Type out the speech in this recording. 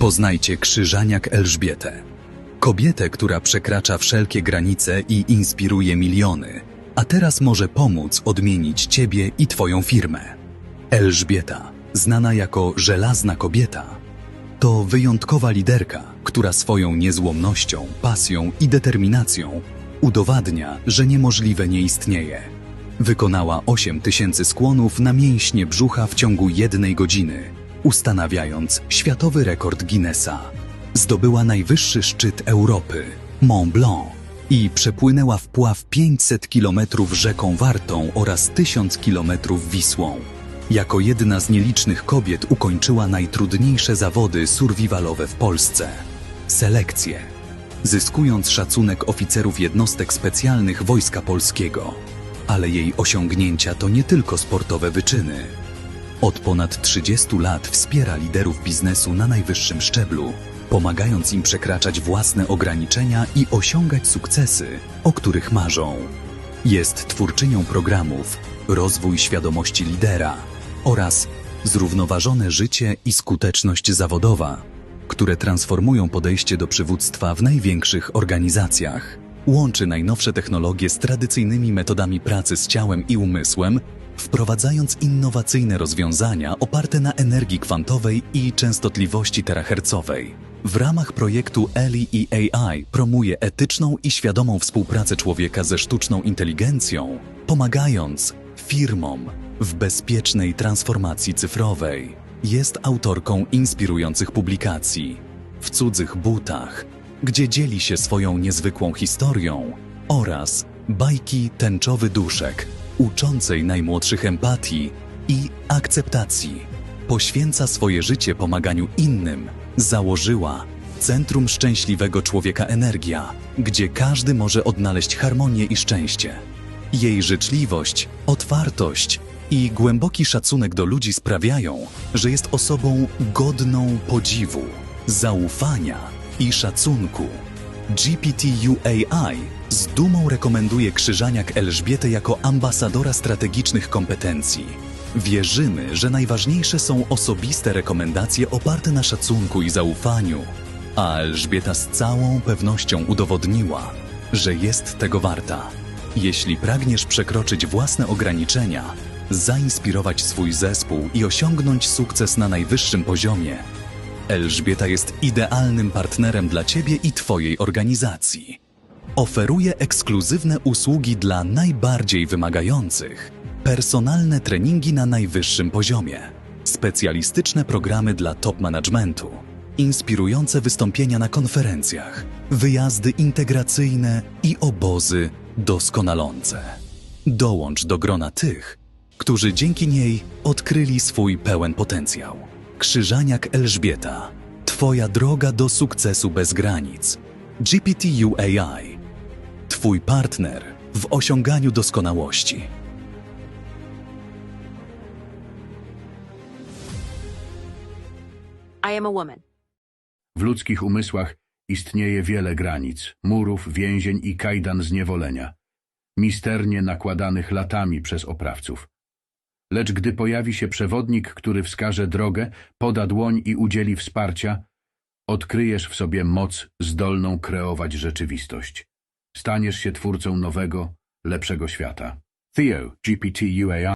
Poznajcie Krzyżaniak Elżbietę. Kobietę, która przekracza wszelkie granice i inspiruje miliony, a teraz może pomóc odmienić ciebie i twoją firmę. Elżbieta, znana jako żelazna kobieta, to wyjątkowa liderka, która swoją niezłomnością, pasją i determinacją udowadnia, że niemożliwe nie istnieje. Wykonała 8 tysięcy skłonów na mięśnie brzucha w ciągu jednej godziny, ustanawiając światowy rekord Guinnessa. Zdobyła najwyższy szczyt Europy, Mont Blanc, i przepłynęła wpław 500 kilometrów rzeką Wartą oraz 1000 kilometrów Wisłą. Jako jedna z nielicznych kobiet ukończyła najtrudniejsze zawody survivalowe w Polsce selekcję, zyskując szacunek oficerów jednostek specjalnych Wojska Polskiego. Ale jej osiągnięcia to nie tylko sportowe wyczyny. Od ponad 30 lat wspiera liderów biznesu na najwyższym szczeblu, pomagając im przekraczać własne ograniczenia i osiągać sukcesy, o których marzą. Jest twórczynią programów Rozwój świadomości lidera oraz Zrównoważone życie i skuteczność zawodowa, które transformują podejście do przywództwa w największych organizacjach. Łączy najnowsze technologie z tradycyjnymi metodami pracy z ciałem i umysłem, wprowadzając innowacyjne rozwiązania oparte na energii kwantowej i częstotliwości terahercowej. W ramach projektu ELI i AI promuje etyczną i świadomą współpracę człowieka ze sztuczną inteligencją, pomagając firmom w bezpiecznej transformacji cyfrowej. Jest autorką inspirujących publikacji w cudzych butach, gdzie dzieli się swoją niezwykłą historią oraz bajki Tęczowy Duszek, uczącej najmłodszych empatii i akceptacji. Poświęca swoje życie pomaganiu innym. Założyła Centrum Szczęśliwego Człowieka Energia, gdzie każdy może odnaleźć harmonię i szczęście. Jej życzliwość, otwartość i głęboki szacunek do ludzi sprawiają, że jest osobą godną podziwu, zaufania i szacunku. GPTU AI z dumą rekomenduje Krzyżaniak Elżbietę jako ambasadora strategicznych kompetencji. Wierzymy, że najważniejsze są osobiste rekomendacje oparte na szacunku i zaufaniu, a Elżbieta z całą pewnością udowodniła, że jest tego warta. Jeśli pragniesz przekroczyć własne ograniczenia, zainspirować swój zespół i osiągnąć sukces na najwyższym poziomie, Elżbieta jest idealnym partnerem dla Ciebie i Twojej organizacji. Oferuje ekskluzywne usługi dla najbardziej wymagających, personalne treningi na najwyższym poziomie, specjalistyczne programy dla top managementu, inspirujące wystąpienia na konferencjach, wyjazdy integracyjne i obozy doskonalące. Dołącz do grona tych, którzy dzięki niej odkryli swój pełen potencjał. Krzyżaniak Elżbieta. Twoja droga do sukcesu bez granic. GPTU AI. Twój partner w osiąganiu doskonałości. I am a woman. W ludzkich umysłach istnieje wiele granic, murów, więzień i kajdan zniewolenia, misternie nakładanych latami przez oprawców. Lecz gdy pojawi się przewodnik, który wskaże drogę, poda dłoń i udzieli wsparcia, odkryjesz w sobie moc zdolną kreować rzeczywistość. Staniesz się twórcą nowego, lepszego świata. Theo, GPT UAI